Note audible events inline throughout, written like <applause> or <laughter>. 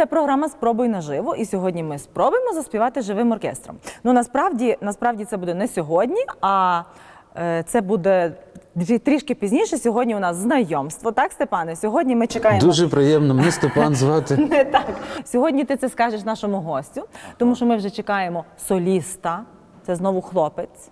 Це програма Спробуй наживо. І сьогодні ми спробуємо заспівати живим оркестром. Ну насправді, насправді це буде не сьогодні, а е, це буде трі- трішки пізніше. Сьогодні у нас знайомство. Так, Степане? Сьогодні ми чекаємо. Дуже приємно, мене Степан звати. <laughs> Не так. Сьогодні ти це скажеш нашому гостю, тому що ми вже чекаємо соліста. Це знову хлопець.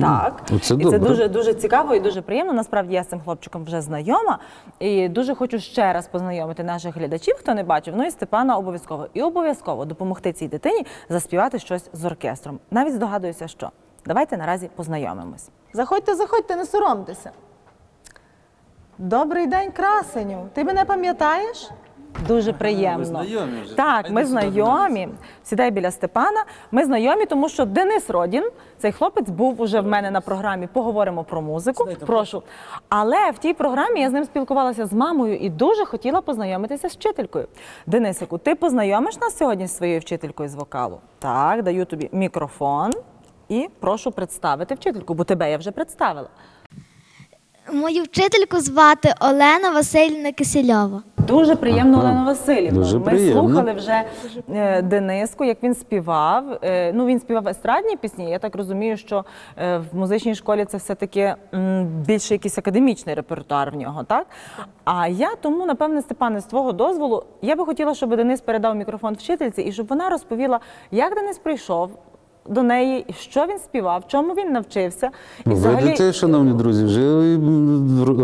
Так, Оце і це дуже дуже цікаво і дуже приємно. Насправді я з цим хлопчиком вже знайома. І дуже хочу ще раз познайомити наших глядачів, хто не бачив. Ну і Степана обов'язково. І обов'язково допомогти цій дитині заспівати щось з оркестром. Навіть здогадуюся, що. Давайте наразі познайомимось. Заходьте, заходьте, не соромтеся. Добрий день, красеню. Ти мене пам'ятаєш? Дуже приємно. знайомі вже. Так, ми знайомі. Сідай біля Степана. Ми знайомі, тому що Денис Родін, цей хлопець, був уже в мене на програмі. Поговоримо про музику. Прошу. Але в тій програмі я з ним спілкувалася з мамою і дуже хотіла познайомитися з вчителькою. Денисику, ти познайомиш нас сьогодні з своєю вчителькою з вокалу? Так, даю тобі мікрофон і прошу представити вчительку, бо тебе я вже представила. Мою вчительку звати Олена Васильівна Кисельова. Дуже приємно, Ага. Олена Васильівна. Дуже Ми приємно. слухали вже е, Дениску, як він співав. Е, Ну, він співав естрадні пісні. Я так розумію, що е, в музичній школі це все-таки м, більше якийсь академічний репертуар в нього, так? А я тому, напевне, Степане, з твого дозволу, я би хотіла, щоб Денис передав мікрофон вчительці і щоб вона розповіла, як Денис прийшов. До неї, що він співав, чому він навчився, і Видите, шановні друзі, вже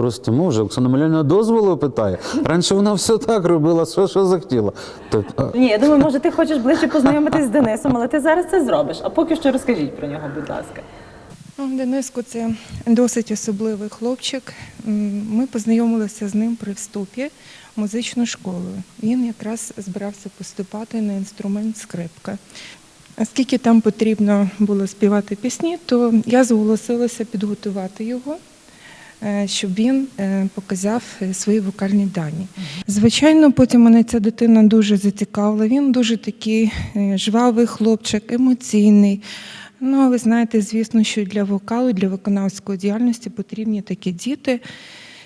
ростемо, вже Оксана Миляна дозволу питає. Раніше вона все так робила, що, що захотіла. То, Ні, я думаю, може, ти хочеш ближче познайомитись з Денисом, але ти зараз це зробиш. А поки що розкажіть про нього, будь ласка. Ну, Дениско це досить особливий хлопчик. Ми познайомилися з ним при вступі в музичну школу. Він якраз збирався поступати на інструмент скрипка. Оскільки там потрібно було співати пісні, то я зголосилася підготувати його, е, щоб він е, показав е, свої вокальні дані. Звичайно, потім мене ця дитина дуже зацікавила. Він дуже такий жвавий хлопчик, емоційний. Ну, а ви знаєте, звісно, що для вокалу, для виконавської діяльності потрібні такі діти,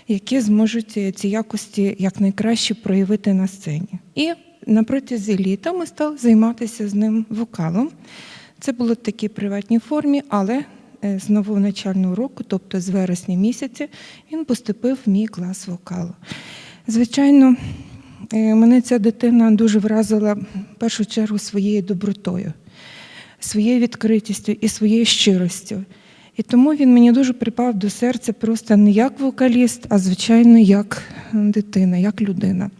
які зможуть ці якості якнайкраще проявити на сцені. І на протязі літа ми стали займатися з ним вокалом. Це було в такій приватній формі, але е, з нового навчального року, тобто з вересня місяця, він поступив в мій клас вокалу. Звичайно, е, мене ця дитина дуже вразила в першу чергу своєю добротою, своєю відкритістю і своєю щиростю. І тому він мені дуже припав до серця просто не як вокаліст, а звичайно як дитина, як людина.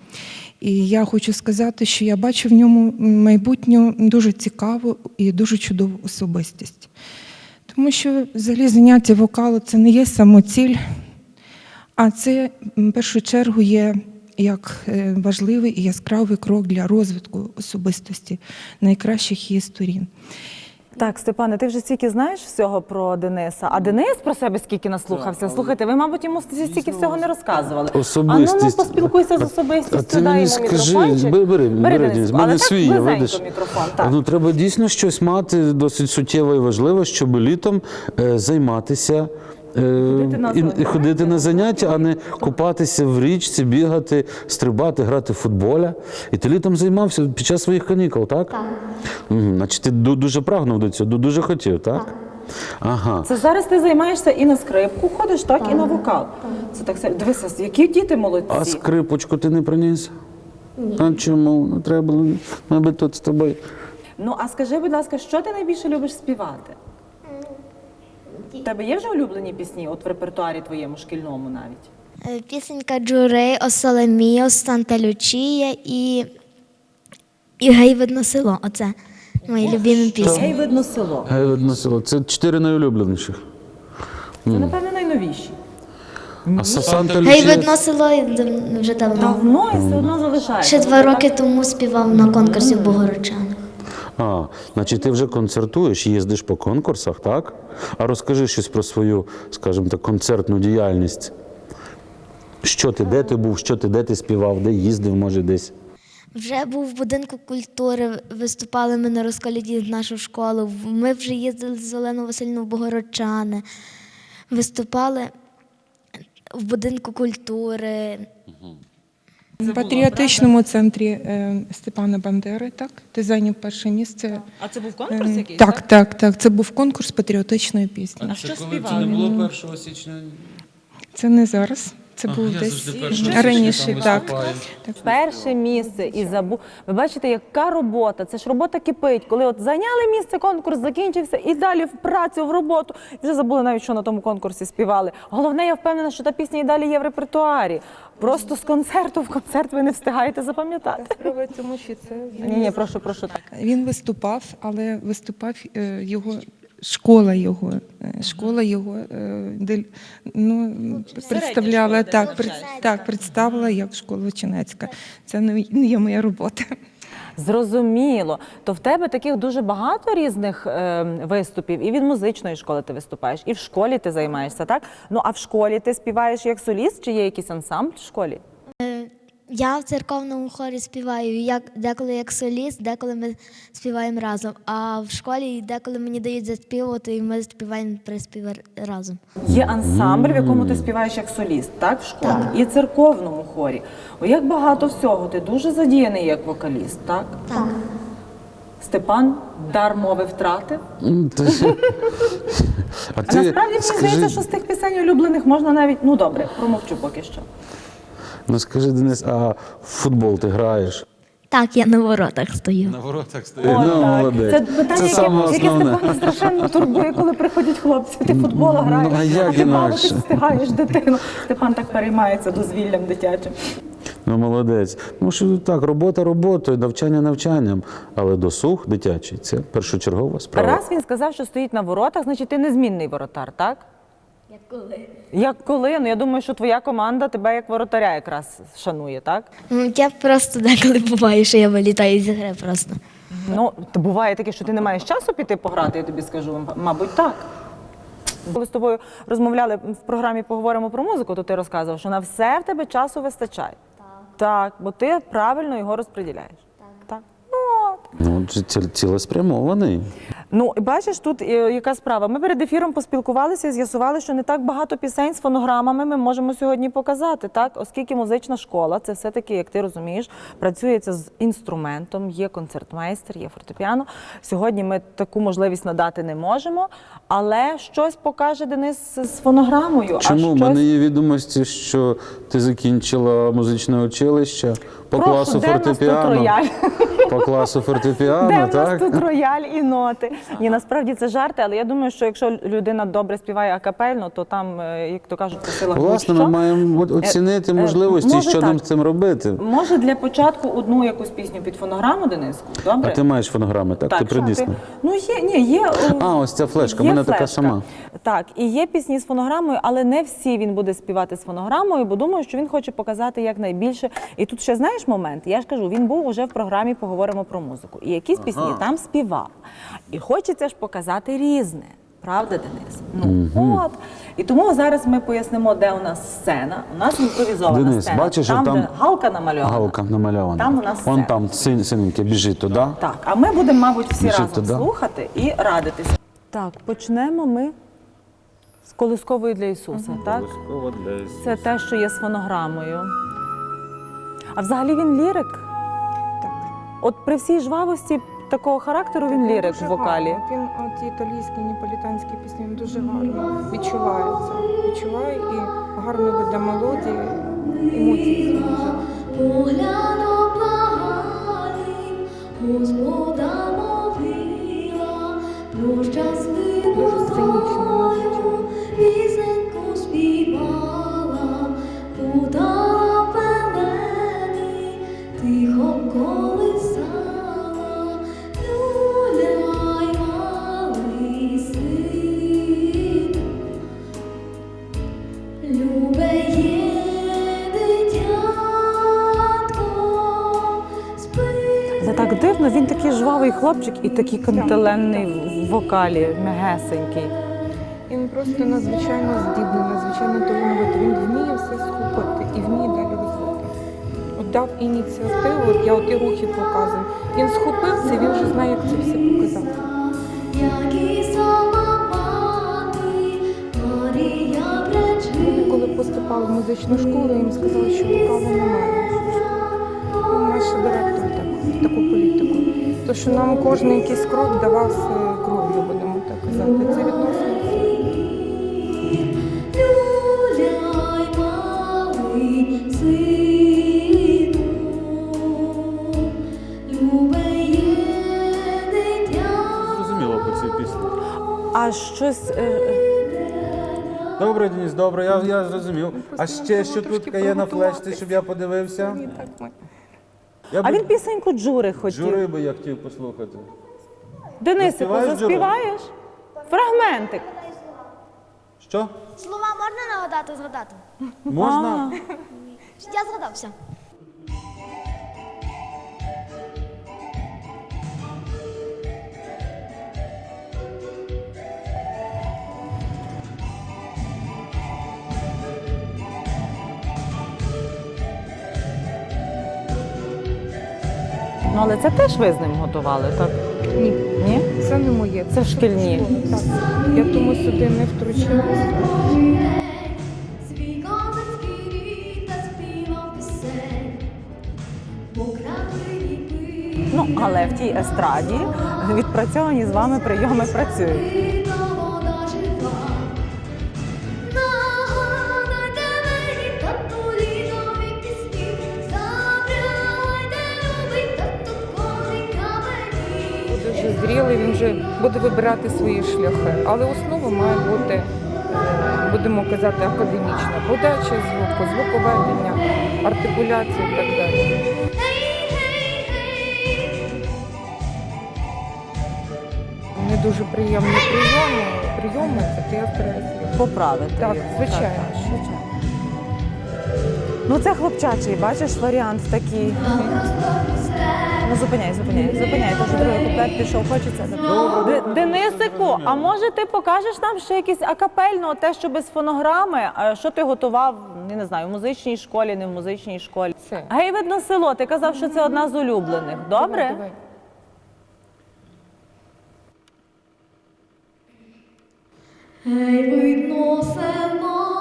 І я хочу сказати, що я бачу в ньому майбутню дуже цікаву і дуже чудову особистість. Тому що взагалі заняття вокалу це не є самоціль, а це в першу чергу є як е, важливий і яскравий крок для розвитку особистості найкращих її сторін. Так, Степане, ти вже стільки знаєш всього про Дениса. А Денис про себе скільки наслухався? Слухайте, ви, мабуть, йому стільки всього не розказували. А ну, ну поспілкуйся з особистістю, дай йому скажи, мікрофончик. бери, бери, бери, Денис, Денис, але мене так свій видиш. мікрофон. Так. Ну, треба дійсно щось мати досить суттєво і важливо, щоб літом е, займатися. Е, на і, і ходити на заняття, а не купатися в річці, бігати, стрибати, грати в футболя. І ти літом займався під час своїх канікул, так? Так. Угу. Значить, ти дуже прагнув до цього, дуже хотів, так? Так. Ага. Це зараз ти займаєшся і на скрипку ходиш, так, і на вокал. Це так все. Дивися, які діти молодці. А скрипочку ти не приніс? Ні. А чому? Ну, треба було, мабуть, тут з тобою. Ну а скажи, будь ласка, що ти найбільше любиш співати? У тебе є вже улюблені пісні, от в репертуарі твоєму шкільному навіть? Е, Пісенька Джури, О Соломіо, Санта Лючія і, і Гей видно село. Оце мої любимі Гей, видно село. Гей, видно село. Це чотири найулюбленіших. Це, напевно, найновіші. А Санта Гей, видно село вже давно. Давно і все одно залишається. Ще два роки тому співав на конкурсі в Богородчанах. А, значить, ти вже концертуєш, їздиш по конкурсах, так? А розкажи щось про свою, скажімо так, концертну діяльність. Що ти, де ти був, що ти, де ти співав, де їздив, може, десь. Вже був в будинку культури, виступали ми на розколіді в нашу школу. Ми вже їздили з Оленою Васильівною в Богородчани, виступали в будинку культури. В патріотичному центрі е, Степана Бандери, так? Ти зайняв перше місце. А це був конкурс якийсь? Так, так, так. Це був конкурс патріотичної пісні. А що співали? було 1 січня? Це не зараз. Це було десь раніше. Так. Перше місце і забув. Ви бачите, яка робота? Це ж робота кипить. Коли от зайняли місце, конкурс закінчився, і далі в працю, в роботу. І вже забули навіть, що на тому конкурсі співали. Головне, я впевнена, що та пісня і далі є в репертуарі. Просто з концерту в концерт ви не встигаєте запам'ятати. Справа в що це Ні, ні, прошу, прошу. Він виступав, але виступав е, його школа його. е, Школа його е, де, ну, представляла так, пред- так, представила як школа Чинецька. Це не не є моя робота. Зрозуміло. То в тебе таких дуже багато різних е, виступів. І від музичної школи ти виступаєш, і в школі ти займаєшся, так? Ну а в школі ти співаєш як соліст, чи є якийсь ансамбль в школі? Я в церковному хорі співаю як деколи як соліст, деколи ми співаємо разом. А в школі деколи мені дають заспівати, і ми співаємо приспів разом. Є ансамбль, в якому ти співаєш як соліст, так? В школі, і церковному хорі. О, як багато всього, ти дуже задіяний як вокаліст, так? Так. Степан дар мови втратив. М, А А ти насправді мені здається, що з тих пісень улюблених можна навіть, ну добре, промовчу поки що. Ну скажи, Денис, а в футбол ти граєш? Так, я на воротах стою. На воротах стоїть. О, ну, так. молодець. Це питання, Це яке, яке основне. Степана страшенно турбує, коли приходять хлопці. Ти футбол Ну, граєш, а як ти бавитись інакше? встигаєш дитину. Степан так переймається дозвіллям дитячим. Ну, молодець. Ну, що так, робота роботою, навчання навчанням, але досуг дитячий це першочергова справа. Раз він сказав, що стоїть на воротах, значить ти незмінний воротар, так? Як коли? Як коли? Ну я думаю, що твоя команда тебе як воротаря якраз шанує, так? Ну, я просто деколи буває, що я вилітаю з гри просто. Ну, то буває таке, що ти не маєш часу піти пограти, я тобі скажу, мабуть, так. Коли з тобою розмовляли в програмі Поговоримо про музику, то ти розказував, що на все в тебе часу вистачає. Так. Так, бо ти правильно його розподіляєш. Ну, цілеспрямований. Ну, бачиш, тут е, яка справа. Ми перед ефіром поспілкувалися і з'ясували, що не так багато пісень з фонограмами ми можемо сьогодні показати, так? Оскільки музична школа, це все-таки, як ти розумієш, працюється з інструментом, є концертмейстер, є фортепіано. Сьогодні ми таку можливість надати не можемо, але щось покаже Денис з фонограмою. Чому? а У щось... мене є відомості, що ти закінчила музичне училище по Прошу, класу де в нас тут фортепіано. рояль? По класу Де фортепіано, в нас тут рояль і ноти? Ні, насправді це жарти, але я думаю, що якщо людина добре співає акапельно, то там, е, як то кажуть, по силах Власне, ми будь-що. маємо от- оцінити е, можливості, може що так. нам з цим робити. Може для початку одну якусь пісню під фонограму, Дениску? Добре? А ти маєш фонограми, так? ти що приніс. ти- Ну є, ні, є. А, ось ця флешка, в є мене така флешка. сама. Так, і є пісні з фонограмою, але не всі він буде співати з фонограмою, бо думаю, що він хоче показати якнайбільше. І тут ще знаєш момент, я ж кажу, він був уже в програмі Поговоримо про музику. І якісь пісні там співав. І хочеться ж показати різне. Правда, Денис? Ну от. І тому зараз ми пояснимо, де у нас сцена. У нас імпровізована Денис, сцена. бачиш, там, там де галка намальована. Галка намальована. Там у нас Вон там син, синеньке біжить туди. Так, а ми будемо, мабуть, всі Біжить разом туди. слухати і радитися. Так, почнемо ми з колискової для Ісуса, так? Це те, що є з фонограмою. А взагалі він лірик. От при всій жвавості такого характеру він лірик в вокалі. гарно. Він от італійські, неаполітанські пісні він дуже гарно відчувається. Відчуває і гарно веде мелодії, емоції. Господа мовила, про щасливу долю, звичайно. співала, хлопчик і такий кантеленний в вокалі, мегесенький. Він просто надзвичайно здібний, надзвичайно талановитий. Він вміє все схопити і вміє далі розвити. От дав ініціативу, я от і рухи показую. Він схопив це, він вже знає, як це все показати. Коли поступали в музичну школу, їм сказали, що вокалу немає. Що нам кожен якийсь крок давався кров'ю, будемо так казати. Це дитя. Зрозуміло по цій пісні. А щось. е, е, Добре, Денис, добре, я, я зрозумів. А ще що тут є на флешці, щоб я подивився? Ні, так ми. Я А би він пісеньку Джури хотів. жури би я хотів послухати. Денисику, Заспіваєш, Джури? заспіваєш? Фрагментик. Що? Слова можна нагадати, згадати? Можна? Я згадався. Ну, але це теж ви з ним готували, так? Ні, Ні? це не моє. Це шкільні. Так. Я тому сюди не пи, Ну, але в тій естраді відпрацьовані з вами прийоми працюють. Вже буде вибирати свої шляхи. Але основа має бути, е, будемо казати, академічна. Подача звуку, звуковедення, артикуляція і так далі. Не дуже приємні прийоми, прийоми це я. Поправити. Так, його. звичайно. Так, так, звичайно. Ну, це хлопчачий, бачиш, варіант такий. Ну, зупиняй, зупиняй, зупиняй, тому що другий куплет пішов, хочеться. Де- Денисику, а може ти покажеш нам ще якесь акапельно, те, що без фонограми, а що ти готував, я не знаю, в музичній школі, не в музичній школі. Це. Гей, видно село, ти казав, що це одна з улюблених. Добре? Давай. Гей, видно село,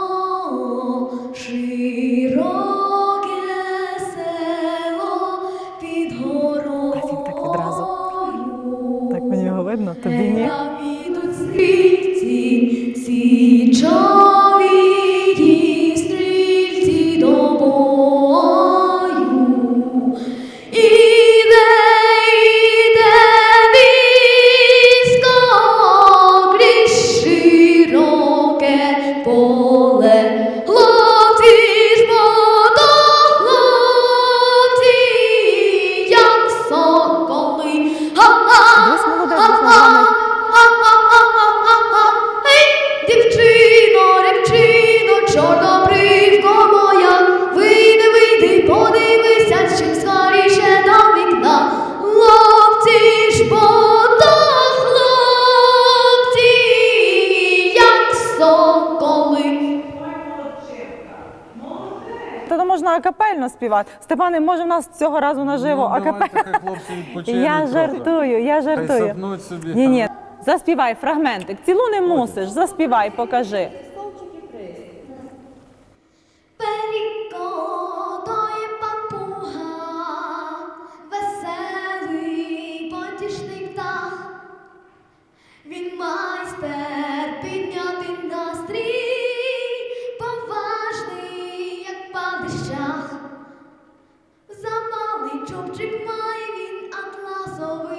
акапельно співати. Степане, може в нас цього разу наживо а Ну, хай хлопці відпочинуть Я трохи. жартую, я Хай жартую. сапнуть собі. Ні, ні. Заспівай фрагментик. Цілу не мусиш. Заспівай, покажи.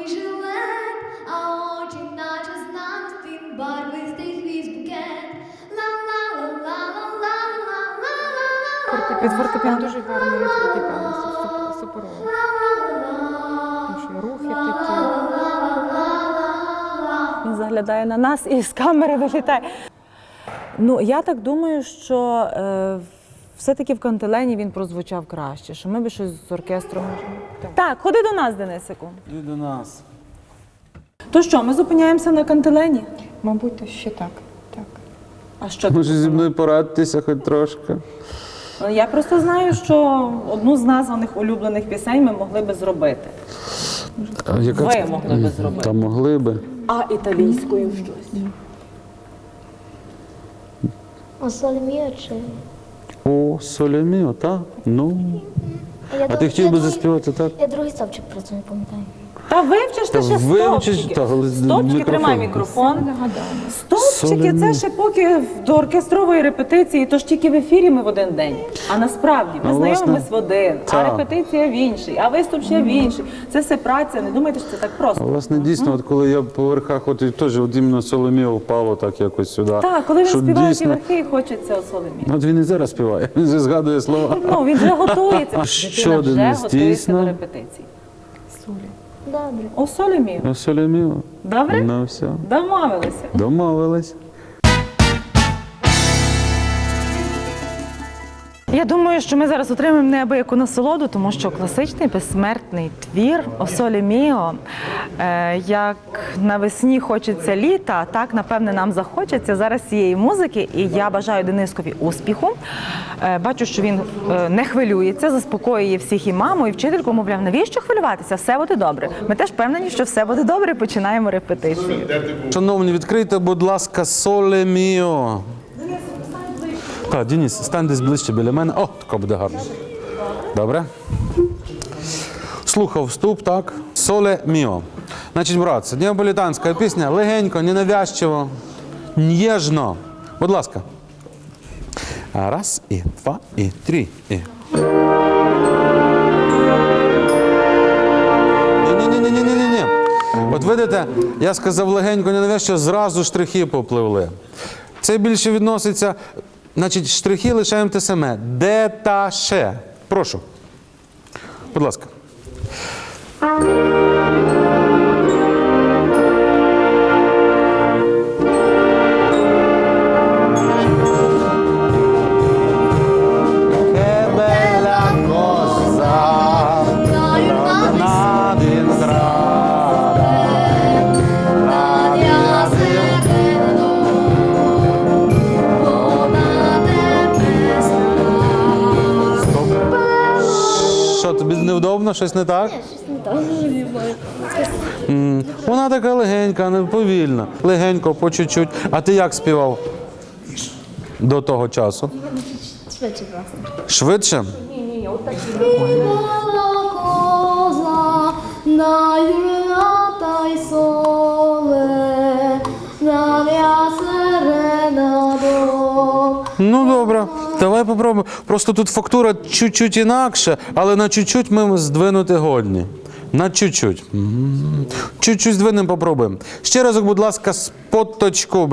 червоний жилет, а очі, наче знак з барвистий хвіст букет. Під фортепіано дуже гарний фортепіано, супоровий. Він заглядає на нас і з камери вилітає. Ну, я так думаю, що е, все-таки в кантилені він прозвучав краще, що ми би щось з оркестром. Так, так ходи до нас, Денисику. Іди до нас. То що, ми зупиняємося на кантилені? Мабуть, ще так. так. А що Може зі мною порадитися хоч трошки. Я просто знаю, що одну з названих улюблених пісень ми могли би зробити. А яка Ви це- могли би зробити. Та могли би. А італійською щось. А Соломія чи О, Соломіо, так? Ну, Я А ти хотів би заспівати так? Я другий стопчик просто не пам'ятаю. Та вивчиш Та ти ще вивчиш, стопчики. та, але Стопчики, мікрофон. тримай мікрофон. Стопчики це ще поки до оркестрової репетиції, то ж тільки в ефірі ми в один день. А насправді ми Ну, власне, знайомимось в один, а так. репетиція в інший, а виступ ще в інший. Це все праця. Не думайте, що це так просто. Власне, дійсно, от коли я по верхах, от і теж от іменно Соломія впало так якось сюди. Так, коли він що співає ті дійсно- верхи, хочеться от Соломі. От він і зараз співає, <laughs> він вже згадує слова. Ну він вже готується. Що, Дитина вже Денис, готується дійсно? до репетиції. Добре. Ну, Соломія. Добре? Ну все, Домовилися. домовились. Я думаю, що ми зараз отримаємо неабияку насолоду, тому що класичний безсмертний твір Осолі Міо, е, як навесні хочеться літа, так напевне нам захочеться зараз цієї музики. І я бажаю Денискові успіху. Е, бачу, що він е, не хвилюється, заспокоює всіх і маму, і вчительку, мовляв, навіщо хвилюватися? Все буде добре. Ми теж впевнені, що все буде добре. Починаємо репетицію. Шановні, відкрийте, будь ласка, соле міо. Так, Денис, стань десь ближче біля мене. О, тако буде гарно. Добре. Слухав вступ, так. Соле міо. Значить, брат, це неаполітанська пісня, легенько, ненавязчиво, ніжно. Будь ласка. Раз, і два, і три, і. Ні-ні-ні-ні-ні-ні. От видите, я сказав легенько, ненавязчиво, зразу штрихи попливли. Це більше відноситься. Значить, штрихи лишаємо те саме. Деташе. Прошу. Будь ласка. Щось не так? М, Вона така легенька, не повільна. Легенько, по чуть-чуть. А ти як співав до того часу? Швидше просто. Швидше? cosa na giornata il sole la mia serena do Ну добре, давай попробуємо. Просто тут фактура чуть-чуть інакша, але на чуть-чуть ми здвинути годні. На чуть-чуть. Чуть-чуть здвинемо, попробуємо. Ще разок, будь ласка, з поточку,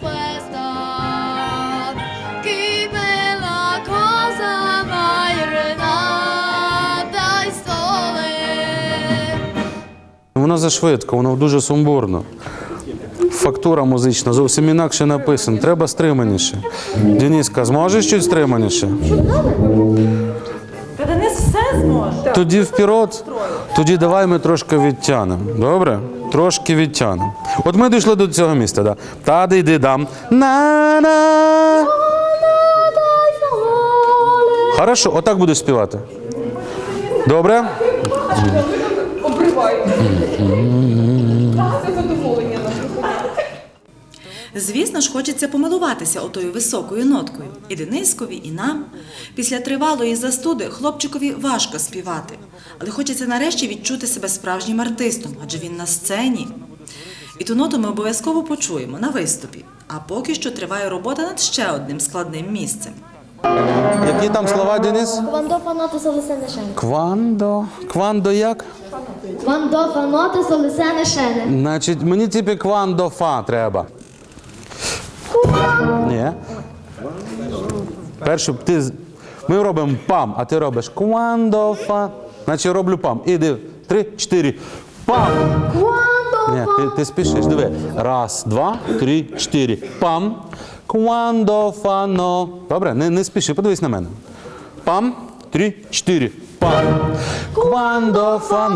festa cosa giornata il sole Воно зашвидко, воно дуже сумбурно. Фактура музична зовсім інакше написана. Треба стриманіше. Дениска, зможеш чуть стриманіше? Та Денис все зможе. Тоді вперед, тоді давай ми трошки відтягнемо. Добре? Трошки відтягнемо. От ми дійшли до цього місця, да. Та ди ди дам. На-на. Хорошо, отак будеш співати. Добре? Звісно ж, хочеться помилуватися отою високою ноткою. І Денискові, і нам. Після тривалої застуди хлопчикові важко співати, але хочеться нарешті відчути себе справжнім артистом, адже він на сцені. І ту ноту ми обов'язково почуємо на виступі. А поки що триває робота над ще одним складним місцем. Які там слова, Денис? Sole se ne scende. Квандо. Квандо як? Sole se ne scende Значить, мені типу квандо фа треба. Ні. Першу ти. Ми робимо пам, а ти робиш квандо фа. Значить, роблю пам. Іди. Три, чотири. Пам. Quando Ні, ти, ти спішиш. Диви. Раз, два, три, чотири. Пам. Квандо фано. Добре, не, не спіши, подивись на мене. Пам, три, чотири. Пам. Quando fa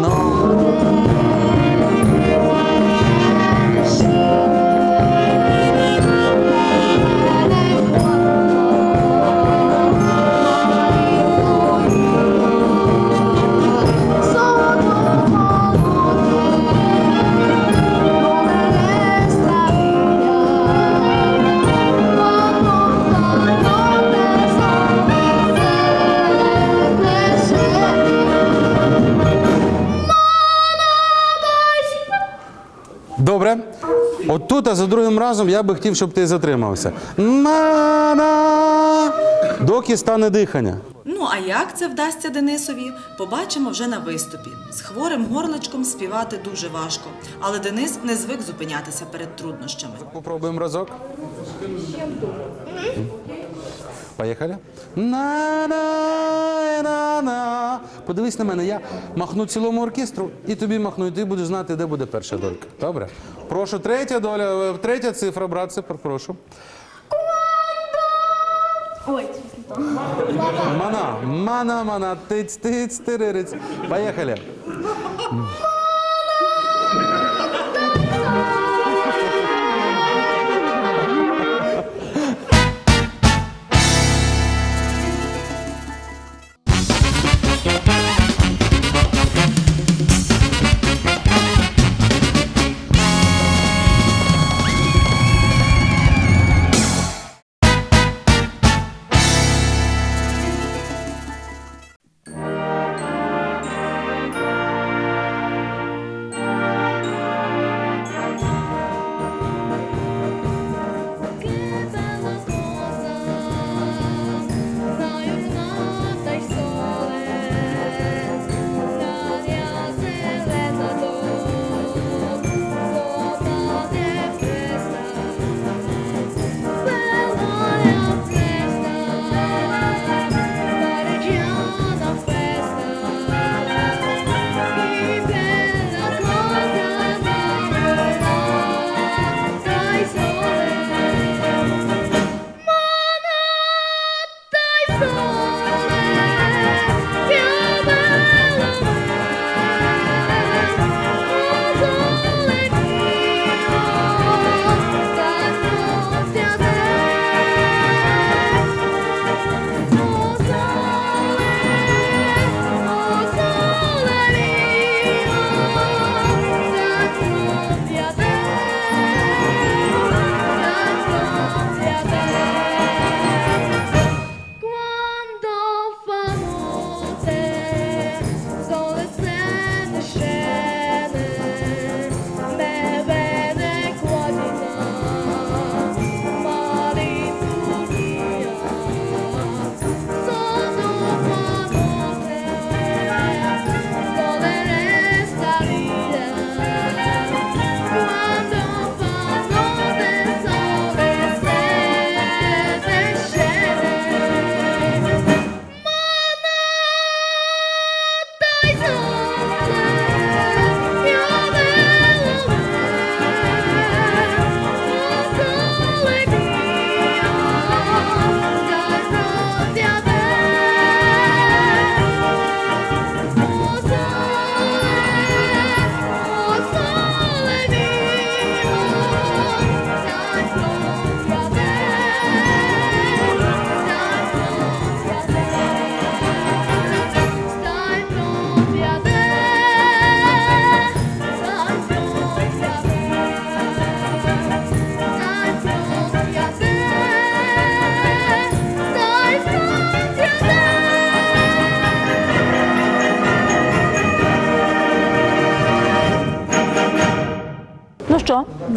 Добре. Отут, а за другим разом я би хотів, щоб ти затримався. На-на, доки стане дихання. Ну а як це вдасться Денисові, побачимо вже на виступі. З хворим горличком співати дуже важко, але Денис не звик зупинятися перед труднощами. Попробуємо разок. Поїхали. На-на-на-на. Подивись на мене, я махну цілому оркестру і тобі махну, і ти будеш знати, де буде перша долька. Добре? Прошу, третя доля, третя цифра, братце, прошу. Ой, Мана, мана, мана, тиць, тиць, тиририць. Поїхали.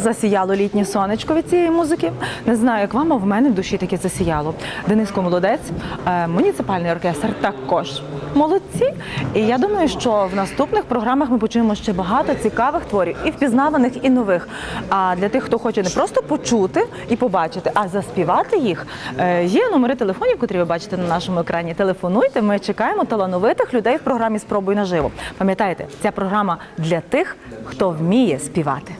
Засіяло літнє сонечко від цієї музики. Не знаю, як вам, а в мене в душі таке засіяло. Дениско молодець, е, муніципальний оркестр також молодці. І я думаю, що в наступних програмах ми почуємо ще багато цікавих творів, і впізнаваних, і нових. А для тих, хто хоче не просто почути і побачити, а заспівати їх, е, є номери телефонів, котрі ви бачите на нашому екрані. Телефонуйте. Ми чекаємо талановитих людей в програмі Спробуй наживо. Пам'ятайте, ця програма для тих, хто вміє співати.